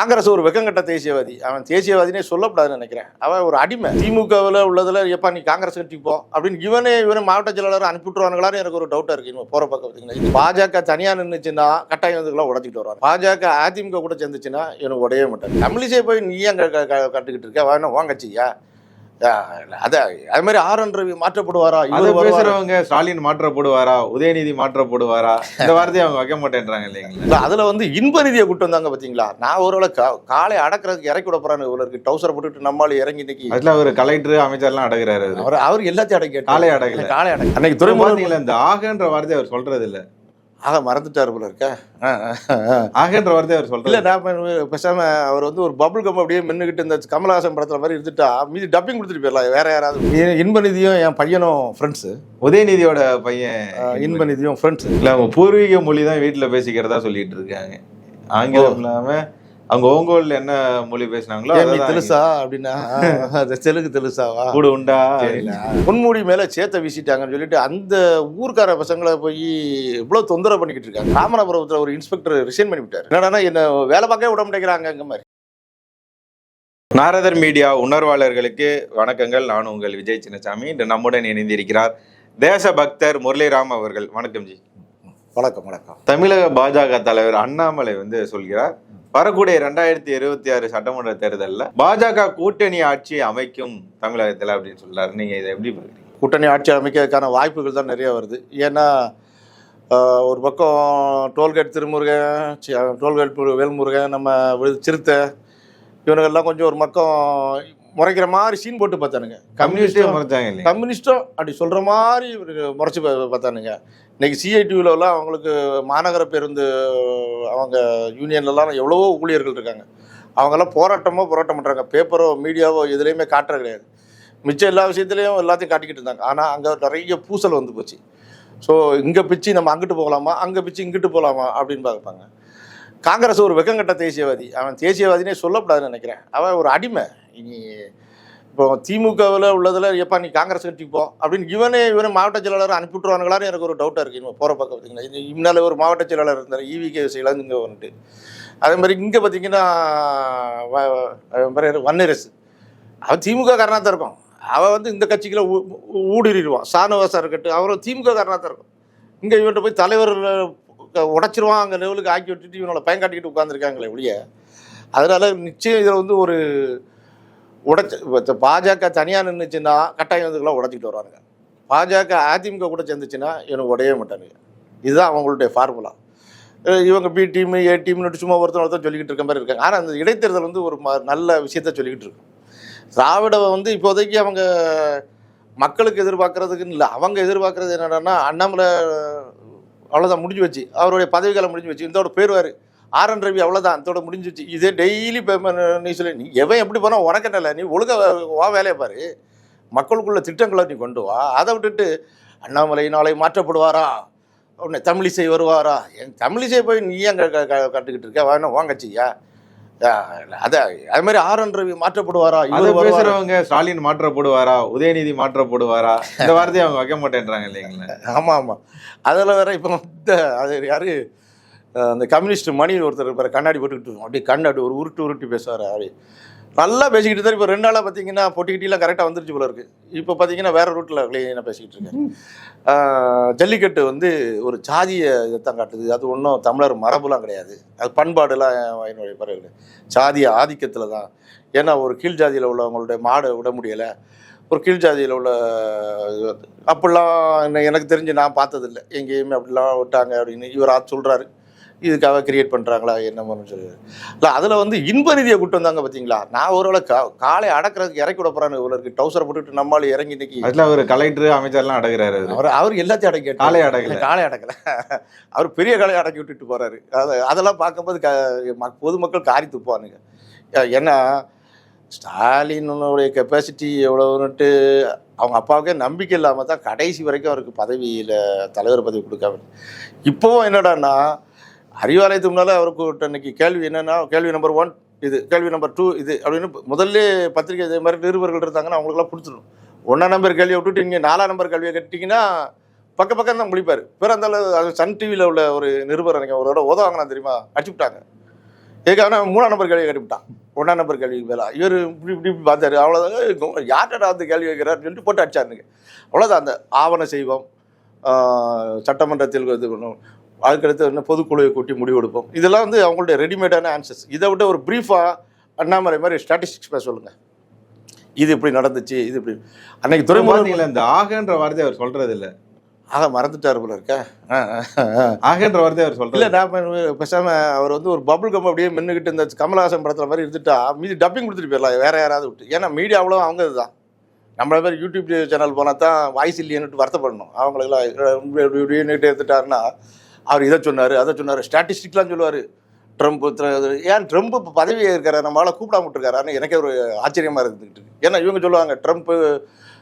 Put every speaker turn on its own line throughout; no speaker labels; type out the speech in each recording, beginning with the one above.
காங்கிரஸ் ஒரு வெக்கங்கட்ட தேசியவாதி. அவன் தேசியவாதினே சொல்லப்படாதுன்னு நினைக்கிறேன். அவன் ஒரு அடிமை. திமுகவில் உள்ளதில் எப்பா நீ காங்கிரஸ் கட்சி போ. அப்படின்னு இவனே இவனே மாவட்ட செயலாளர் அனுப்பிவிட்டுருவானுங்களான்னு எனக்கு ஒரு டவுட்டாக இருக்கு. இவன் போகிற பக்கம் பார்த்தீங்கன்னா பாஜக தனியாக நின்றுச்சுன்னா கட்டாயம் வந்துக்கெல்லாம் உடச்சிட்டு வருவாங்க. பாஜக அதிமுக கூட சேர்ந்துச்சுன்னா எனக்கு உடையவே மாட்டாங்க. தமிழிசை போய் நீ அங்கே க- க- க- கட்டுக்கிட்டு இருக்க? வேணும் வாங்கச்சியா அத அது மாதிரி ஆர் என் ரவி மாற்றப்படுவாரா? இவர்?
பேசுறவங்க ஸ்டாலின் மாற்றப்படுவாரா? உதயநிதி மாற்றப்படுவாரா? இந்த வார்த்தையை அவங்க வைக்க மாட்டேன்றாங்க இல்லைங்களா?
இல்ல, அதுல வந்து இன்ப நிதியை கூட்டு வந்தாங்க பாத்தீங்களா? நான் ஒருவேளை காலை அடக்கிறதுக்கு இறக்கி விட போறான்னு இவ்வளவு இருக்கு. டவுசர் போட்டுட்டு நம்மால் இறங்கி இன்னைக்கு
அதுல அவர் கலெக்டர் அமைச்சர்லாம் அடங்குறாரு அவரு.
அவர் எல்லாத்தையும் அடக்கி
காலை அடக்கல.
காலை அடக்கி அன்னைக்கு
பாத்தீங்களா இந்த ஆகன்ற வார்த்தையை அவர் சொல்றது இல்ல
ஆக மறந்துட்டாரு போல இருக்க. ஆ, ஆ, ஆ.
ஆகன்ற வார்த்தையை அவர்
இல்ல
சொல்றது
நான் பேசாம அவர் வந்து ஒரு பபுள் கம் அப்படியே மின்னுகிட்டு இந்த கமலஹாசன் படத்துல மாதிரி இருந்துட்டா மீதி டப்பிங் கொடுத்துட்டு போயிடலாம் வேற யாராவது. இ- இன்ப நிதியும் என் பையனும் ஃப்ரெண்ட்ஸ்
உதயநிதியோட பையன்
இன்ப நிதியும் ஃப்ரெண்ட்ஸ்
இல்ல அவங்க பூர்வீக மொழி தான் வீட்டுல பேசிக்கிறதா சொல்லிட்டு இருக்காங்க. ஆங்கிலம் இல்லாம அவங்க ஓங்கோல்ல என்ன மொழி பேசினாங்களோ
நீ தெலுசா அப்படின்னா அது தெலுங்கு தெலுசாவா
கூட உண்டா?
பொன்முடி மேல சேத்த வீசிட்டாங்கன்னு சொல்லிட்டு அந்த ஊர்க்கார பசங்களை போய் இவ்வளவு தொந்தரவு பண்ணிக்கிட்டு இருக்காங்க. ராமநாதபுரத்துல ஒரு இன்ஸ்பெக்டர் ரிசைன் பண்ணி விட்டாரு. என்னடா என்ன வேலை பார்க்கவே விட மாட்டேங்கிறாங்க அங்க மாதிரி.
நாரதர் மீடியா உணர்வாளர்களுக்கு வணக்கங்கள். நான் உங்கள் விஜய் சின்னசாமி. இன்று நம்முடன் இணைந்திருக்கிறார் தேசபக்தர் முரளிராம் அவர்கள். வணக்கம் ஜி.
வணக்கம் வணக்கம்.
தமிழக பாஜக தலைவர் அண்ணாமலை வந்து சொல்கிறார் வரக்கூடிய ரெண்டாயிரத்தி இருபத்தி ஆறு சட்டமன்ற தேர்தலில் பாஜக கூட்டணி ஆட்சி அமைக்கும் தமிழகத்தில் அப்படின்னு சொல்றாரு. நீங்க இதை எப்படி பாக்குறீங்க
கூட்டணி ஆட்சி அமைக்கிறதுக்கான வாய்ப்புகள் தான் நிறைய வருது. ஏன்னா ஒரு பக்கம் டோல்கேட் திருமுருகன் டோல்கேட் வேல்முருகன் நம்ம சிறுத்தை இவனுங்கெல்லாம் கொஞ்சம் ஒரு பக்கம் முறைக்கிற மாதிரி சீன் போட்டு பார்த்தானுங்க.
கம்யூனிஸ்டே
கம்யூனிஸ்டும்
மறைச்சாங்க
கம்யூனிஸ்டும் அப்படி சொல்கிற மாதிரி முறைச்சி பார்த்தானுங்க. இன்னைக்கு சிஐடிவிலலாம் அவங்களுக்கு மாநகர பேருந்து அவங்க யூனியன்லலாம் எவ்வளவோ ஊழியர்கள் இருக்காங்க. அவங்கெல்லாம் போராட்டமோ போராட்டம் பண்ணுறாங்க பேப்பரோ மீடியாவோ எதுலேயுமே காட்டுறது கிடையாது. மிச்சம் எல்லா விஷயத்துலையும் எல்லாத்தையும் காட்டிக்கிட்டு இருந்தாங்க. ஆனால் அங்கே நிறைய பூசல் வந்து போச்சு. ஸோ இங்கே பிச்சு நம்ம அங்கிட்டு போகலாமா? அங்கே பிச்சு இங்கிட்டு போகலாமா அப்படின்னு பார்ப்பாங்க. காங்கிரஸ் ஒரு வெக்கங்கட்ட தேசியவாதி. அவன் தேசியவாதினே சொல்லக்கூடாதுன்னு நினைக்கிறேன். அவன் ஒரு அடிமை. இனி இப்போ திமுகவில் உள்ளதில் எப்பா நீ காங்கிரஸ் கட்டிப்போம் அப்படின்னு இவனே இவனே மாவட்ட செயலாளர் அனுப்பிவிட்டுருவானுங்களான்னு எனக்கு ஒரு டவுட்டாக இருக்குது இவன் போகிற பக்கம் பார்த்தீங்கன்னா இது முன்னால் ஒரு மாவட்ட செயலாளர் இருந்தார் E ஈவி கே. செயலாளர் இங்கே வந்துட்டு அதே மாதிரி இங்கே பார்த்தீங்கன்னா வன்னரசு அவன் திமுக காரணாக தான் இருக்கும் அவன் வந்து இந்த கட்சிக்குள்ள ஊ- ஊடுருவான் சானவாசா இருக்கட்டும் அவரும் திமுக காரணாக தான் இருக்கும். இங்கே இவன்கிட்ட போய் தலைவர் உடைச்சிருவான் அங்கே லெவலுக்கு ஆக்கி விட்டுட்டு இவனோட பயன் காட்டிக்கிட்டு உட்காந்துருக்காங்களே ஒழிய அதனால நிச்சயம் இதில் வந்து ஒரு உடைச்சு பாஜக தனியாக நின்றுச்சுன்னா கட்டாயம் இதுக்கெல்லாம் உடச்சிக்கிட்டு வருவாங்க பாஜக அதிமுக கூட சேர்ந்துச்சுன்னா எனக்கு உடையவே மாட்டானுங்க. இதுதான் அவங்களுடைய ஃபார்முலா இவங்க பி டீம் ஏ டீம்னு சும்மா ஒருத்தர் ஒருத்தர் சொல்லிக்கிட்டு இருக்க மாதிரி இருக்காங்க. ஆனால் அந்த இடைத்தேர்தல் வந்து ஒரு ம- நல்ல விஷயத்த சொல்லிக்கிட்டு இருக்கும் திராவிட வந்து இப்போதைக்கு அவங்க மக்களுக்கு எதிர்பார்க்கறதுக்குன்னு இல்லை. அவங்க எதிர்பார்க்கறது என்னடான்னா அண்ணாமலை அவ்வளோதான் முடிஞ்சு வச்சு அவருடைய பதவிக்காலம் முடிஞ்சு வச்சு இதோட போயிடுவார் ஆர் என் ரவி அவ்வளோதான் இதோட முடிஞ்சிச்சு இதே டெய்லி நீ சொல்லி. நீ எவன் எப்படி போனால் உனக்கு என்ன நீ ஒழுங்கா வா வேலையை பாரு. மக்களுக்குள்ள திட்டங்களை நீ கொண்டு வா. அதை விட்டுட்டு அண்ணாமலை நாளை மாற்றப்படுவாரா? உன்னை தமிழிசை வருவாரா? என் தமிழிசை போய் நீ ஏன் க- க- க- கட்டுக்கிட்டு இருக்க? வேணும் வாங்கச்சியா அத அது மாதிரி ஆர் என் ரவி மாற்றப்படுவாரா? இவர்?
பேசுறவங்க ஸ்டாலின் மாற்றப்படுவாரா? உதயநிதி மாற்றப்படுவாரா? இந்த வார்த்தையை அவங்க வைக்க மாட்டேன்றாங்க இல்லைங்களா.
ஆமாம் ஆமாம் அதில் வேற இப்போ அது யாரு? அந்த கம்யூனிஸ்ட் மணி ஒருத்தர் இருப்பார் கண்ணாடி போட்டுக்கிட்டு இருக்கும். அப்படியே கண்ணாடி ஒரு உருட்டு உருட்டி பேசுவார் அப்படி நல்லா பேசிக்கிட்டு தான் இப்போ ரெண்டு நாளாக பார்த்தீங்கன்னா பொட்டிக்கிட்டிலாம் கரெக்டாக வந்துருச்சு போல இருக்கு. இப்போ பார்த்தீங்கன்னா வேற ரூட்டில் க்ளீனாக பேசிக்கிட்டு இருக்கேன் அஹ் ஜல்லிக்கட்டு வந்து ஒரு ஜாதிய இதைத்தான் காட்டுது. அது ஒன்றும் தமிழர் மரபுலாம் கிடையாது. அது பண்பாடுலாம் என்னுடைய பிறகு. ஜாதிய ஆதிக்கத்தில் தான். ஏன்னா ஒரு கீழ் ஜாதியில் உள்ளவங்களுடைய மாடை விட முடியலை. ஒரு கீழ் ஜாதியில் உள்ள அப்படிலாம் எனக்கு தெரிஞ்சு நான் பார்த்ததில்ல. எங்கேயுமே அப்படிலாம் விட்டாங்க அப்படின்னு இவர் ஆ சொல்கிறாரு இதுக்காக கிரியேட் பண்ணுறாங்களா என்னமோன்னு சொல்லி இல்லை அதில் வந்து இன்ப நிதியை கூட்டு வந்தாங்க பார்த்தீங்களா நான் ஒருவேளை கா காலை அடக்கிறதுக்கு இறக்கி விட போகிறான்னு இவ்வளோ இருக்கு. டவுசரை போட்டுட்டு நம்மளால இறங்கி இன்னைக்கு
அதுல அவர் கலெக்டர் அமைச்சர்லாம் அடங்குறாரு அவரு.
அவர் எல்லாத்தையும் அடக்கி
காலை அடக்கல.
காலை அடக்கல. அவர் பெரிய காலை அடக்கி விட்டுட்டு போறாரு. அது அதெல்லாம் பார்க்கும்போது க பொதுமக்கள் காரி துப்பானுங்க ஏன்னா ஸ்டாலினுடைய கெப்பாசிட்டி எவ்வளோன்னுட்டு அவங்க அப்பாவுக்கே நம்பிக்கை இல்லாமல் தான் கடைசி வரைக்கும் அவருக்கு பதவியில் தலைவர் பதவி கொடுக்காம. இப்போவும் என்னடான்னா அறிவாலயத்துக்கு முன்னால் அவருக்கு இன்னைக்கு கேள்வி என்னென்னா கேள்வி நம்பர் ஒன் இது கேள்வி நம்பர் டூ இது அப்படின்னு முதல்ல பத்திரிகை இதே மாதிரி நிருபர்கள் இருந்தாங்கன்னா அவங்களுக்குலாம் கொடுத்துடும் ஒன்றாம் நம்பர் கேள்வியை விட்டுட்டு இங்கே நாலாம் நம்பர் கேள்வியை கட்டிங்கன்னா பக்க பக்கம் தான் முடிப்பார். பிற அந்த அது சன் டிவியில் உள்ள ஒரு நிருபர் எனக்கு அவரோட உதவாங்கண்ணா தெரியுமா? அடிச்சு விட்டாங்க. இதுக்காக மூணாம் நம்பர் கேள்வி கட்டிவிட்டான் ஒன்றாம் நம்பர் கேள்விக்கு மேலே. இவர் இப்படி இப்படி இப்படி பார்த்தாரு. அவ்வளோதான் யார்கிட்ட வந்து கேள்வி வைக்கிறார் சொல்லிட்டு போட்டு அடிச்சாருங்க அவ்வளோதான் அந்த ஆவண செய்வோம் சட்டமன்றத்தில் இது பண்ணுவோம் அதுக்கடுத்து என்ன பொதுக்குழுவை கூட்டி முடிவெடுப்போம் இதெல்லாம் வந்து அவங்களுடைய ரெடிமேடான ஆன்சர்ஸ் இதை விட ஒரு ப்ரீஃபாக அண்ணாமலை மாதிரி ஸ்டாட்டிஸ்டிக்ஸ் பேச சொல்லுங்கள் இது இப்படி நடந்துச்சு இது இப்படி. அன்னைக்கு துறைமுகம்
பாத்தீங்களா இந்த ஆகன்ற வார்த்தை அவர் சொல்றது இல்ல.
ஆக மறந்துட்டாரு போல இருக்க.
ஆகன்ற வார்த்தை அவர்
இல்ல
சொல்றது
நான் இப்ப பேசாம அவர் வந்து ஒரு பபுள் கம் அப்படியே மின்னுக்கிட்டு இந்த கமலஹாசன் படத்துல மாதிரி இருந்துட்டா மீதி டப்பிங் கொடுத்துட்டு போயிடலாம் வேற யாராவது விட்டு. ஏன்னா மீடியா அவ்வளோ அவங்க இதுதான் நம்மள மாதிரி யூடியூப் சேனல் போனால் தான் வாய்ஸ் இல்லையன்னுட்டு வருத்தப்படணும். அவங்களுக்குலாம் இப்படி எடுத்துட்டாருன்னா அவர் இதை சொன்னார் அதை சொன்னார். ஸ்டாட்டிஸ்டிக்லாம் சொல்லுவார். ட்ரம்ப் ஏன் ட்ரம்ப் இப்போ பதவி இருக்காரு நம்மளால் கூப்பிடாம விட்டுருக்காரு எனக்கே ஒரு ஆச்சரியமாக இருந்துக்கிட்டு இருக்கு. ஏன்னா இவங்க சொல்லுவாங்க ட்ரம்ப்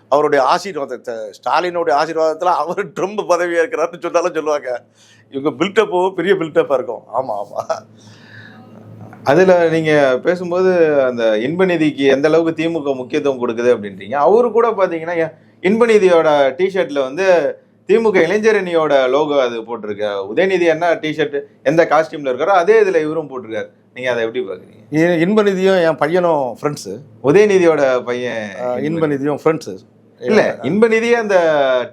அவருடைய ஆசீர்வாதத்தை ஸ்டாலினுடைய ஆசீர்வாதத்தில் அவர் ட்ரம்ப் பதவி இருக்கிறாருன்னு சொன்னாலும் சொல்லுவாங்க. இவங்க பில்டப்போ பெரிய பில்டப்பாக இருக்கும். ஆமாம் ஆமாம்
அதில் நீங்கள் பேசும்போது அந்த இன்பநிதிக்கு எந்த அளவுக்கு திமுக முக்கியத்துவம் கொடுக்குது அப்படின்றீங்க. அவரு கூட பார்த்தீங்கன்னா எ- இன்பநிதியோட டிஷர்ட்டில் வந்து திமுக இளைஞரணியோட லோகோ அது போட்டிருக்க. உதயநிதி என்ன டிஷர்ட் எந்த காஸ்டியூம்ல இருக்காரோ அதே இதுல இவரும் போட்டிருக்காரு. நீங்க அதை எப்படி பாக்குறீங்க
இன்பநிதியும் என் பையனும் ஃப்ரெண்ட்ஸு
உதயநிதியோட பையன்
இன்பநிதியும் ஃப்ரெண்ட்ஸு
இல்ல இன்பநிதியே அந்த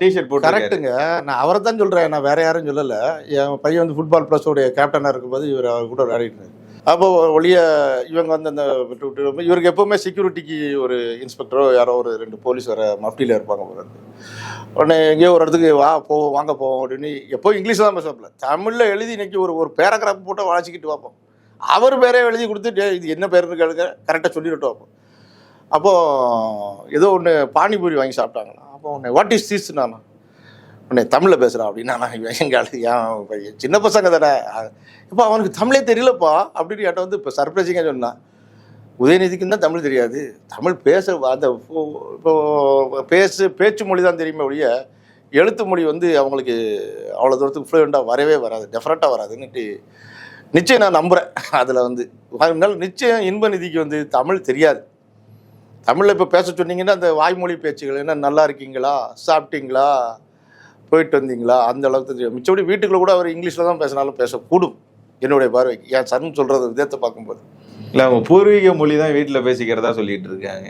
டிஷர்ட் போட்டு
கரெக்டுங்க நான் அவரை தான் சொல்கிறேன் நான் வேற யாரும் சொல்லலை. என் பையன் வந்து ஃபுட்பால் ப்ளஸோடைய கேப்டனாக இருக்கும்போது இவர் அவர் கூட விளையாடிட்டு அப்போ ஒளிய இவங்க வந்து அந்த விட்டு விட்டு இவருக்கு எப்போவுமே செக்யூரிட்டிக்கு ஒரு இன்ஸ்பெக்டரோ யாரோ ஒரு ரெண்டு போலீஸ் வர மஃப்டியில் இருப்பாங்க. உடனே எங்கேயோ ஒரு இடத்துக்கு வா போவோம் வாங்க போவோம் அப்படின்னு. எப்போ இங்கிலீஷ் தான் பேசுவாப்புல. தமிழில் எழுதி இன்னைக்கு ஒரு ஒரு பேராகிராஃப் போட்டு வளச்சிக்கிட்டு பார்ப்போம் அவர் பேரே எழுதி கொடுத்து இது என்ன பேருன்னு கேளுங்க கரெக்டாக சொல்லிவிட்டு வைப்போம். அப்போது ஏதோ ஒன்று பானிபூரி வாங்கி சாப்பிட்டாங்கண்ணா. அப்போ உன்னை வாட் இஸ் திஸ் நான் உன்னை தமிழில் பேசுகிறான் அப்படின்னா நான் இவன் ஏன் என் பையன் சின்ன பசங்க தானே. இப்போ அவனுக்கு தமிழே தெரியலப்பா அப்படின்னு என்கிட்ட வந்து இப்போ சர்ப்ரைசிங்காக சொன்னான் உதயநிதிக்கும் தான் தமிழ் தெரியாது. தமிழ் பேச அந்த இப்போ இப்போ பேசு பேச்சு மொழி தான் தெரியுமே ஒழிய எழுத்து மொழி வந்து அவங்களுக்கு அவ்வளோ தூரத்துக்கு ஃப்ளூயண்ட்டாக வரவே வராது. டெஃபரெண்ட்டாக வராதுன்னுட்டு நிச்சயம் நான் நம்புகிறேன் அதில் வந்து அதனால நிச்சயம் இன்ப நிதிக்கு வந்து தமிழ் தெரியாது. தமிழில் இப்போ பேச சொன்னீங்கன்னா அந்த வாய்மொழி பேச்சுகள் என்ன நல்லா இருக்கீங்களா? சாப்பிட்டீங்களா? போயிட்டு வந்தீங்களா? அந்த அளவுக்கு தெரியும். மிச்சபடி வீட்டுக்குள்ள கூட அவர் இங்கிலீஷில் தான் பேசினாலும் பேசக்கூடும். என்னுடைய பார்வைக்கு. என் சன் சொல்கிறது விதத்தை பார்க்கும்போது.
இல்ல அவங்க பூர்வீக மொழி தான் வீட்டுல பேசிக்கிறதா சொல்லிட்டு இருக்காங்க.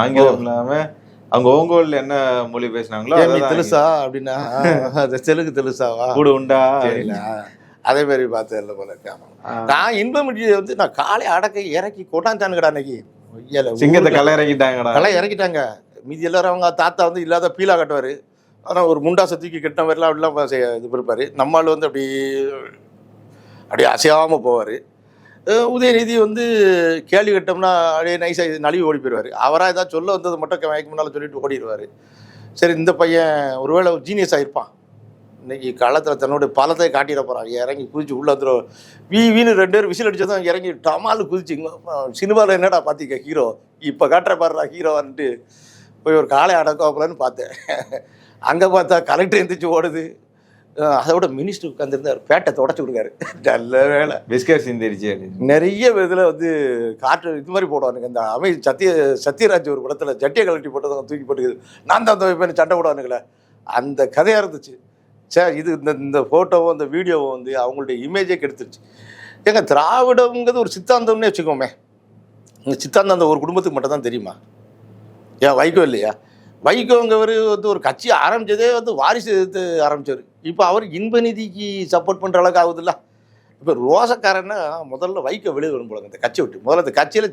ஆங்கிலம் இல்லாம அவங்க ஓங்கோல்ல என்ன மொழி பேசினாங்களோ
தெலுசா அப்படின்னா தெலுங்கு தெலுசாவா?
கூட உண்டா?
அதே மாதிரி பார்த்தேன் இல்லை போல. நான் இன்பம் வந்து நான் காலை அடக்க இறக்கி கொண்டாந்தானுங்கடா அன்னைக்கு.
சிங்கத்தை களை இறங்கிட்டாங்கடா
களை இறக்கிட்டாங்க. மீதி எல்லாரும் அவங்க தாத்தா வந்து இல்லாத பீலா கட்டுவார். ஆனால் ஒரு முண்டாசை தூக்கி கட்டின மாதிரிலாம் அப்படிலாம் இது இருப்பார் நம்மால் வந்து அப்படி அப்படியே அசையாமல் போவார். உதயநிதி வந்து கேள்வி கட்டோம்னா அப்படியே நைஸாக நழுவி ஓடி போயிடுவார் அவராக ஏதாவது சொல்ல வந்தது மட்டும் மயக்க முன்னால் சொல்லிட்டு ஓடிடுவார். சரி இந்த பையன் ஒருவேளை ஜீனியஸ் ஆகிருப்பான் இன்னைக்கு காலத்தில் தன்னுடைய பலத்தை காட்டிட போகிறான் இறங்கி குதிச்சு உள்ள வந்துடும் வீ வீணு ரெண்டு பேரும் விசில் அடித்ததும் இறங்கி டமால் குதிச்சு சினிமாவில் என்னடா பார்த்தீங்க ஹீரோ இப்போ காட்டுற பாருடா ஹீரோவான்ட்டு போய் ஒரு காலை அடக்கோப்பலன்னு பார்த்தேன். அங்கே பார்த்தா கலெக்டர் எந்திரிச்சு ஓடுது. அஹ் அதை விட மினிஸ்டர் உட்காந்துருந்தார் பேட்டை தொடச்சி கொடுக்காரு. நல்ல வேலை.
பிஸ்கர் சிந்திருச்சு.
நிறைய இதில் வந்து காற்று இது மாதிரி போடுவானுங்க. இந்த அமை சத்திய சத்யராஜ் ஒரு படத்தில் ஜட்டியை கழட்டி போட்டதை தூக்கி போட்டுக்குது. நான் தான் துவைப்பேன்னு சண்டை போடுவானுங்களே. அந்த கதையாக இருந்துச்சு. சே இது இந்த இந்த ஃபோட்டோவும் இந்த வீடியோவும் வந்து அவங்களுடைய இமேஜே கெடுத்துருச்சு. ஏங்க திராவிடங்கிறது ஒரு சித்தாந்தம்னே வச்சுக்கோமே. இந்த சித்தாந்தம் அந்த ஒரு குடும்பத்துக்கு மட்டும் தான் தெரியுமா? ஏன் வைகோ இல்லையா? வைகோங்கவர் வந்து ஒரு கட்சி ஆரம்பிச்சதே வந்து வாரிசு எடுத்து ஆரம்பிச்சார் இப்போ அவர் இன்ப நிதிக்கு சப்போர்ட் பண்ணுற அளவுக்கு ஆகுதுல்ல? இப்போ ரோசக்காரன்னா முதல்ல வைக்க வெளியே வரும் போல இந்த கட்சி விட்டு. முதல்ல இந்த கட்சியில்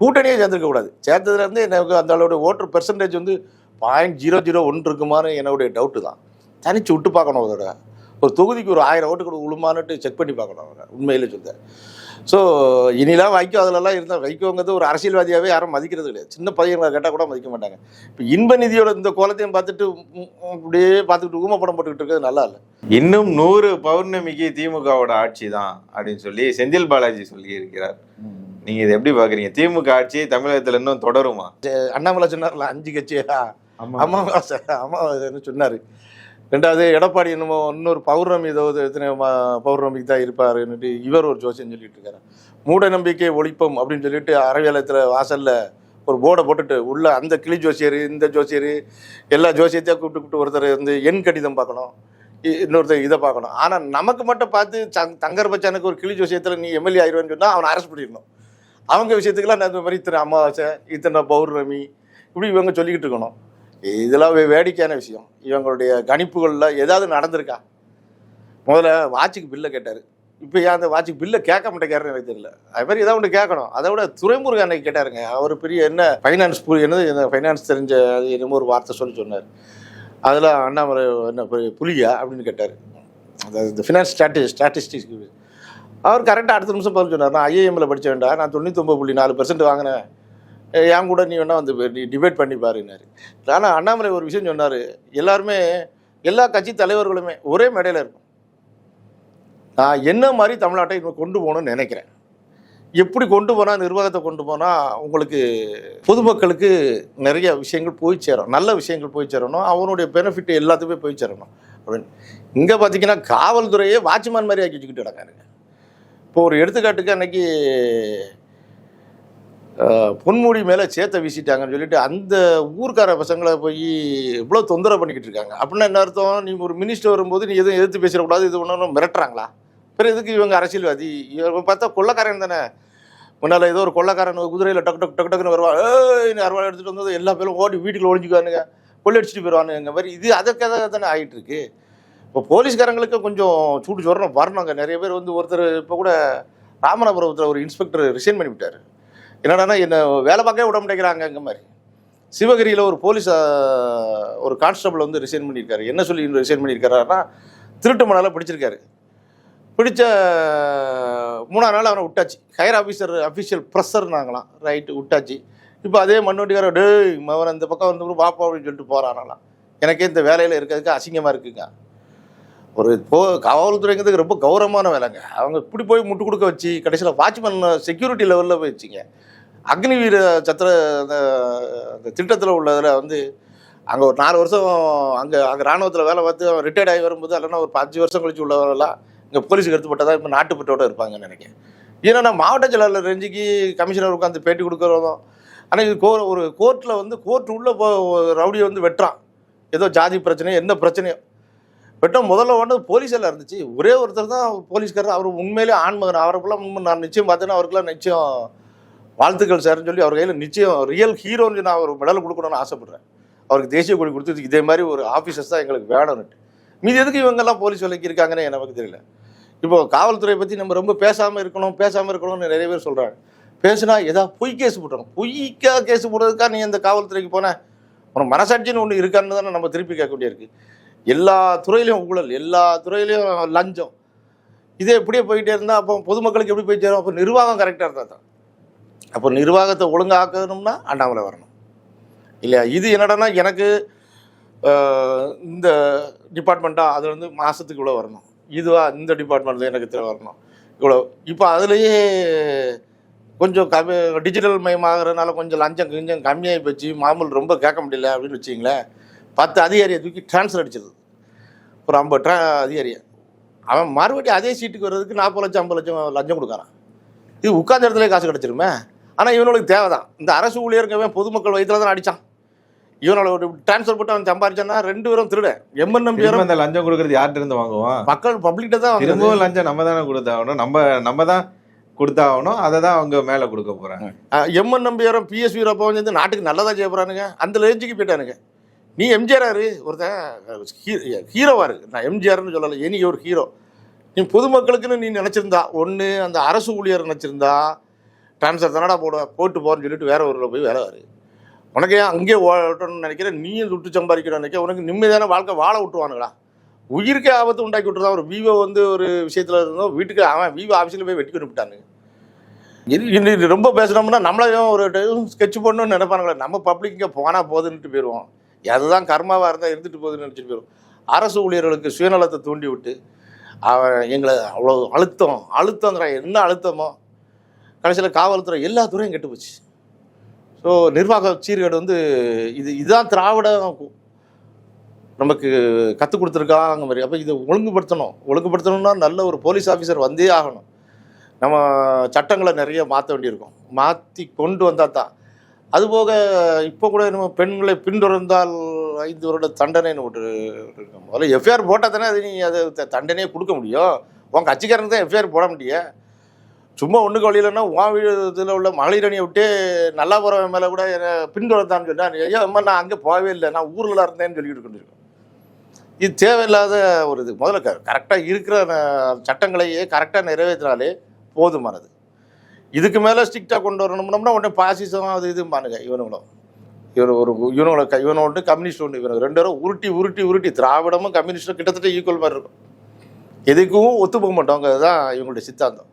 கூட்டணியே சேர்ந்துருக்கக்கூடாது சேர்த்ததுலேருந்து எனக்கு அந்த அளவுடைய ஓட்டர் பெர்சன்டேஜ் வந்து பாயிண்ட் ஜீரோ ஜீரோ ஒன்று இருக்குமான்னு என்னுடைய டவுட்டு தான். தனிச்சு விட்டு பார்க்கணும் அதோட ஒரு தொகுதிக்கு ஒரு ஆயிரம் ஓட்டு கூட உளுமான்னுட்டு செக் பண்ணி பார்க்கணும் அவங்க உண்மையிலே சொல்றேன். ஸோ இனிலாம் வைக்கோ அதிலலாம் இருந்தால் வைக்கோங்கிறது ஒரு அரசியல்வாதியாகவே யாரும் மதிக்கிறது கிடையாது. சின்ன பையங்களை கேட்டால் கூட மதிக்க மாட்டாங்க. இப்போ இன்ப நிதியோட இந்த கோலத்தையும் பார்த்துட்டு அப்படியே பார்த்துக்கிட்டு ஊம படம் போட்டுக்கிட்டு இருக்கிறது நல்லா இல்லை.
இன்னும் நூறு பௌர்ணமிக்கு திமுகவோட ஆட்சி தான் அப்படின்னு சொல்லி செந்தில் பாலாஜி சொல்லி இருக்கிறார் நீங்க இதை எப்படி பாக்குறீங்க? திமுக ஆட்சி தமிழகத்துல இன்னும் தொடருமா?
அண்ணாமலை சொன்னார்ல அஞ்சு கட்சியா? அமாவாசை அமாவாசைன்னு சொன்னார். ரெண்டாவது எடப்பாடி என்னமோ இன்னொரு பௌர்ணமி ஏதோ எத்தனை பௌர்ணமிக்கு தான் இருப்பாருன்னுட்டு இவர் ஒரு ஜோசியம் சொல்லிட்டு இருக்காரு மூட நம்பிக்கை ஒழிப்போம் அப்படின்னு சொல்லிட்டு அறவேலத்தில் வாசலில் ஒரு போர்டை போட்டுட்டு உள்ள அந்த கிளி ஜோசியர் இந்த ஜோசியர் எல்லா ஜோசியத்தையும் கூப்பிட்டு கூப்பிட்டு ஒருத்தர் வந்து எண் கடிதம் பார்க்கணும். இ- இன்னொருத்தர் இதை பார்க்கணும். ஆனால் நமக்கு மட்டும் பார்த்து சங் தங்கர் பச்சானுக்கு ஒரு கிளி ஜோசியத்தில் நீ எம்எல்ஏ ஆயிடுவேன்னு சொன்னால் அவனை அரெஸ்ட் பண்ணிடணும். அவங்க விஷயத்துக்கெல்லாம் நான் இந்த மாதிரி இத்தனை அமாவாசை இத்தனை பௌர்ணமி இப்படி இவங்க சொல்லிக்கிட்டு இருக்கணும். இதெல்லாம் வேடிக்கையான விஷயம். இவங்களுடைய கணிப்புகளில் ஏதாவது நடந்திருக்கா? முதல்ல வாட்சுக்கு பில்லை கேட்டார். இப்போ ஏன் அந்த வாட்சுக்கு பில்லை கேட்க மாட்டேங்கிறாருன்னு எனக்கு தெரியல. அது மாதிரி ஏதாவது ஒன்று கேட்கணும். அதை விட துறைமுருகன் அன்னைக்கு கேட்டாருங்க. அவர் பெரிய என்ன ஃபைனான்ஸ் என்னது என்ன ஃபைனான்ஸ் தெரிஞ்ச அது என்னமோ ஒரு வார்த்தை சொல்லி சொன்னார். அதில் அண்ணாமலை என்ன புலியா அப்படின்னு கேட்டார். அதாவது இந்த ஃபினான்ஸ் ஸ்டாட்டி ஸ்டாட்டிஸ்டிக்ஸ் அவர் கரெக்டாக அடுத்த நிமிஷம் பதில் சொன்னார். நான் ஐஏஎம்ல படிச்ச வேண்டாம் நான் தொண்ணூத்தொம்பது புள்ளி நாலு பெர்சென்ட் வாங்கினேன். என் கூட நீ வேணால் வந்து நீ டிபேட் பண்ணி பாருன்னாரு ஆனால் அண்ணாமலை ஒரு விஷயம் சொன்னார். எல்லாருமே எல்லா கட்சி தலைவர்களுமே ஒரே மேடையில் இருக்கும் நான் என்ன மாதிரி தமிழ்நாட்டை இன்னும் கொண்டு போகணும்னு நினைக்கிறேன். எப்படி கொண்டு போனால் நிர்வாகத்தை கொண்டு போனால் உங்களுக்கு பொதுமக்களுக்கு நிறைய விஷயங்கள் போய் சேரும் நல்ல விஷயங்கள் போய் சேரணும். அவனுடைய பெனிஃபிட் எல்லாத்துக்குமே போய் சேரணும். அப்படின்னு. இங்கே பார்த்தீங்கன்னா காவல்துறையே வாட்ச்மேன் மாதிரி ஆக்கி வச்சுக்கிட்டு கிடக்காருங்க இப்போ ஒரு எடுத்துக்காட்டுக்கு அன்னைக்கு பொன்முடி மேலே சேத்த வீசிட்டாங்கன்னு சொல்லிட்டு அந்த ஊர்க்கார பசங்களை போய் இவ்வளோ தொந்தரவு பண்ணிக்கிட்டு இருக்காங்க. அப்படின்னா என்ன அர்த்தம்? நீ ஒரு மினிஸ்டர் வரும்போது நீ எதுவும் எதிர்த்து பேசிடக்கூடாது இது ஒன்றும் மிரட்டுறாங்களா? பிறகு எதுக்கு இவங்க அரசியல்வாதி? இவங்க பார்த்தா கொள்ளக்காரன் தானே. முன்னால் ஏதோ ஒரு கொள்ளக்காரன் குதிரையில் டக்கு டக்கு டக்கு டக்குன்னு வருவான். ஏய் அறுவாள் எடுத்துகிட்டு வந்தது எல்லா பேரும் ஓடி வீட்டுக்குள்ள ஒழிஞ்சுக்குவானுங்க கொள்ளடிச்சிட்டு போயிடுவானுங்க மாதிரி. இது அதற்காக தானே ஆகிட்டு இருக்கு இப்போ போலீஸ்காரங்களுக்கு கொஞ்சம் சூடு சொரணம் வரணுங்க. நிறைய பேர் வந்து ஒருத்தர் இப்போ கூட ராமநாதபுரத்தில் ஒரு இன்ஸ்பெக்டர் ரிசைன் பண்ணிவிட்டார். என்னடானா என்னடான்னா என்ன வேலை பார்க்கவே விட மாட்டேங்கிறாங்க அங்கே மாதிரி. சிவகிரியில் ஒரு போலீஸ் ஒரு கான்ஸ்டபிள் வந்து ரிசைன் பண்ணியிருக்காரு. என்ன சொல்லி ரிசைன் பண்ணியிருக்காருன்னா திருட்டு மணால் பிடிச்சிருக்காரு. பிடிச்ச மூணாவது நாள் அவனை விட்டாச்சு. ஹையர் ஆஃபீஸர் அஃபீஷியல் ப்ரெஷர்னாங்களாம் ரைட்டு விட்டாச்சு. இப்போ அதே மண்ணோட்டிக்கார டேய் அவன் இந்த பக்கம் வந்து வாப்பா அப்படின்னு சொல்லிட்டு போகிறானாலாம் எனக்கே இந்த வேலையில் இருக்கிறதுக்கு அசிங்கமாக இருக்குங்க ஒரு போ காவல்துறைங்கிறது ரொம்ப கௌரவமான வேலைங்க. அவங்க இப்படி போய் முட்டு கொடுக்க வச்சு கடைசியில் வாட்ச்மேன் செக்யூரிட்டி லெவலில் போய் வச்சிங்க. அக்னிவீர சத்திர அந்த அந்த திட்டத்தில் உள்ளதில் வந்து அங்கே ஒரு நாலு வருஷம் அங்கே அங்கே ராணுவத்தில் வேலை பார்த்து அவன் ரிட்டையர்ட் ஆகி வரும்போது இல்லைன்னா ஒரு பத்து வருஷம் கழிச்சு உள்ளவரெல்லாம் இங்கே போலீஸுக்கு எடுத்துப்பட்டதா இப்போ நாட்டுப்பட்டோட இருப்பாங்கன்னு நினைக்கிறேன். ஏன்னா மாவட்ட செயலாளர் ரெஞ்சிக்கு கமிஷனர் உட்காந்து பேட்டி கொடுக்குறதும் ஆனால் இது கோ ஒரு கோர்ட்டில் வந்து கோர்ட் உள்ளே போ ரவுடியை வந்து வெட்டுறான். ஏதோ ஜாதி பிரச்சனையோ என்ன பிரச்சனையோ வெட்டம் முதல்ல ஒன்று போலீஸில் இருந்துச்சு. ஒரே ஒருத்தர் தான் போலீஸ்காரர். அவர் உண்மையிலே ஆண்மகன். அவருக்குலாம் நான் நிச்சயம் பார்த்தேன்னா அவருக்குலாம் நிச்சயம் வாழ்த்துக்கள் சார்னு சொல்லி அவர் கையில் நிச்சயம் ரியல் ஹீரோன்னு நான் ஒரு மெடல் கொடுக்கணும்னு ஆசைப்பட்றேன். அவருக்கு தேசிய கொடி கொடுத்து இதே மாதிரி ஒரு ஆஃபீஸர்ஸ் தான் எங்களுக்கு வேணும்னுட்டு மீதி எதுக்கு இவங்கெல்லாம் போலீஸ் விலைக்கு இருக்காங்கன்னு எனக்கு தெரியல. இப்போ காவல்துறை பற்றி நம்ம ரொம்ப பேசாமல் இருக்கணும் பேசாமல் இருக்கணும்னு நிறைய பேர் சொல்கிறாங்க பேசுனா ஏதாவது பொய் கேஸ் போட்டுறாங்க பொய்க்கா கேஸ் போடுறதுக்காக நீ அந்த காவல்துறைக்கு போன? உனக்கு மனசாட்சின்னு ஒன்று இருக்கான்னு தானே நம்ம திருப்பி கேட்க வேண்டியிருக்கு எல்லா துறையிலையும் ஊழல் எல்லா துறையிலையும் லஞ்சம். இதே இப்படியே போயிட்டே இருந்தால் அப்போ பொதுமக்களுக்கு எப்படி போய் சேரும்? அப்போ நிர்வாகம் கரெக்டாக இருந்தால் தான். அப்போ நிர்வாகத்தை ஒழுங்காக்கணும்னா அண்ணாமலை வரணும். இல்லையா? இது என்னடனா எனக்கு இந்த டிபார்ட்மெண்ட்டாக அது வந்து மாதத்துக்கு இவ்வளோ வரணும். இதுவா இந்த டிபார்ட்மெண்ட்டில் எனக்கு தேவை வரணும். இவ்வளோ இப்போ அதுலேயே கொஞ்சம் கம்மி டிஜிட்டல் மயமாகறதுனால கொஞ்சம் லஞ்சம் கொஞ்சம் கம்மியாகி போச்சு. மாமூல் ரொம்ப கேட்க முடியல அப்படின்னு வச்சிங்களேன் பத்து அதிகாரியை தூக்கி ட்ரான்ஸ்ஃபர் அடிச்சிருது. ஒரு ஐம்பது ட்ரா அதிகாரியை அவன் மறுபடியும் அதே சீட்டுக்கு வர்றதுக்கு நாற்பது லட்சம் ஐம்பது லட்சம் லஞ்சம் கொடுக்குறான். இது உட்கார்ந்த இடத்துல காசு கிடச்சிருமே ஆனால் இவனுக்கு தேவை தான் இந்த அரசு ஊழியர்களே பொதுமக்கள் வயிற்றுல தான் அடித்தான் இவனோட ஒரு டிரான்ஸ்ஃபர் போட்டு அவன் சம்பாரிச்சான்னா ரெண்டு பேரும் திருட. எம்என்எம்
திரும்ப
பேரும்
அந்த லஞ்சம் கொடுக்கறது யார்கிட்ட இருந்து வாங்குவான்?
மக்கள் பப்ளிக்கிட்ட தான்.
திரும்பவும் லஞ்சம் நம்ம தானே கொடுத்தாகணும் நம்ம நம்ம தான் கொடுத்தாகணும் அதை தான் அவங்க மேல கொடுக்க போறாங்க.
எம்என் நம்பியாரும் பிஎஸ் வீரப்பா வந்து நாட்டுக்கு நல்லதா செய்ய போறானுங்க. அந்த ரேஞ்சுக்கு போயிட்டானுங்க. நீ எம்ஜிஆர் ஒருத்தன் ஹீ- இருக்கு நான் எம்ஜிஆர்னு சொல்லலை எனி ஒரு ஹீரோ நீ பொதுமக்களுக்குன்னு நீ நினச்சிருந்தா ஒன்று அந்த அரசு ஊழியர் நினச்சிருந்தா ட்ரான்ஸ்ஃபர் தானடா போட போட்டு போறேன்னு சொல்லிட்டு வேற ஊரில் போய் வேலை வரு உனக்கு ஏன் அங்கேயே ஓட்டணும்னு நினைக்கிறேன் நீயும் சுட்டு சம்பாதிக்கணும்னு நினைக்கிறேன் உனக்கு நிம்மதியான வாழ்க்கை வாழ விட்டுருவானுங்களா உயிருக்கே ஆபத்து உண்டாக்கி விட்டுருந்தா ஒரு விவோ வந்து ஒரு விஷயத்தில் இருந்தோம் வீட்டுக்கு அவன் விவோ ஆஃபீஸில் போய் வெட்டி விட்டானுங்க இது ரொம்ப பேசுனோம்னா நம்மளையும் ஒரு ஸ்கெட்ச் பண்ணணும்னு நினைப்பானுங்களே. நம்ம பப்ளிக் இங்கே போனால் போதுன்னுட்டு போயிடுவோம் அதுதான் கர்மாவாக இருந்தால் இருந்துட்டு போகுதுன்னு நினச்சிட்டு போயிடும் அரசு ஊழியர்களுக்கு சுயநலத்தை தூண்டி விட்டு அவன் எங்களை அவ்வளோ அழுத்தம் அழுத்தங்கிற என்ன அழுத்தமோ கடைசியில் காவல்துறை எல்லா துறையும் கெட்டு போச்சு. ஸோ நிர்வாக சீர்கேடு வந்து இது இதுதான் திராவிடம் நமக்கு கற்றுக் கொடுத்துருக்காங்க மாதிரி. அப்போ இதை ஒழுங்குபடுத்தணும். ஒழுங்குபடுத்தணும்னா நல்ல ஒரு போலீஸ் ஆஃபீஸர் வந்தே ஆகணும். நம்ம சட்டங்களை நிறைய மாற்ற வேண்டியிருக்கும். மாற்றி கொண்டு வந்தால் தான் அதுபோக இப்போ கூட நம்ம பெண்களை பின்தொடர்ந்தால் ஐந்து வருட தண்டனைன்னு ஒரு முதல்ல எஃப்ஐஆர் போட்டால் தானே அது நீ அது த- தண்டனையே கொடுக்க முடியும். உன் கட்சிக்காரனுக்கு தான் எஃப்ஐஆர் போட முடியும் சும்மா ஒன்றுக்கு வழியிலன்னா உன் இதில் உள்ள மகளிர் அணியை விட்டு நல்லா போகிறவன் மேலே கூட என்னை பின்தொடர்ந்தான்னு சொன்னால் ஐயோ அம்மா நான் அங்கே போகவே இல்லை. நான் ஊரில் இருந்தேன்னு சொல்லிட்டு கொண்டிருக்கேன் இது தேவையில்லாத ஒரு இது. முதல்ல க கரெக்டாக இருக்கிற சட்டங்களையே கரெக்டாக நிறைவேற்றினாலே போதுமானது. இதுக்கு மேலே ஸ்ட்ரிக்டாக கொண்டு வரணும்னா உடனே பாசிசம் அது இதுவும் பாருங்க இவனுங்களும். இவன் ஒரு இவனோட க- இவனை ஒன்று கம்யூனிஸ்ட் ஒன்று இவனுக்கு ரெண்டு பேரும் உருட்டி உருட்டி உருட்டி திராவிடமும் கம்யூனிஸ்டும் கிட்டத்தட்ட ஈக்குவல் மாதிரி இருக்கும். எதுக்கும் ஒத்து போக மாட்டோங்க அதுதான் இவங்களுடைய சித்தாந்தம்.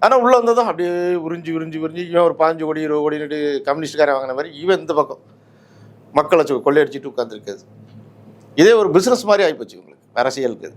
ஆனால் உள்ளே வந்ததும் அப்படியே உறிஞ்சி உறிஞ்சி உறிஞ்சி இவன் ஒரு பாஞ்சு கோடி இருபது கோடின்னு கம்யூனிஸ்ட்காரன் வாங்கின மாதிரி இவன் இந்த பக்கம் மக்களை சு- கொள்ளையடிச்சிட்டு உட்காந்துருக்குது இதே ஒரு பிஸ்னஸ் மாதிரி ஆகிப்போச்சு உங்களுக்கு அரசியலுக்கு.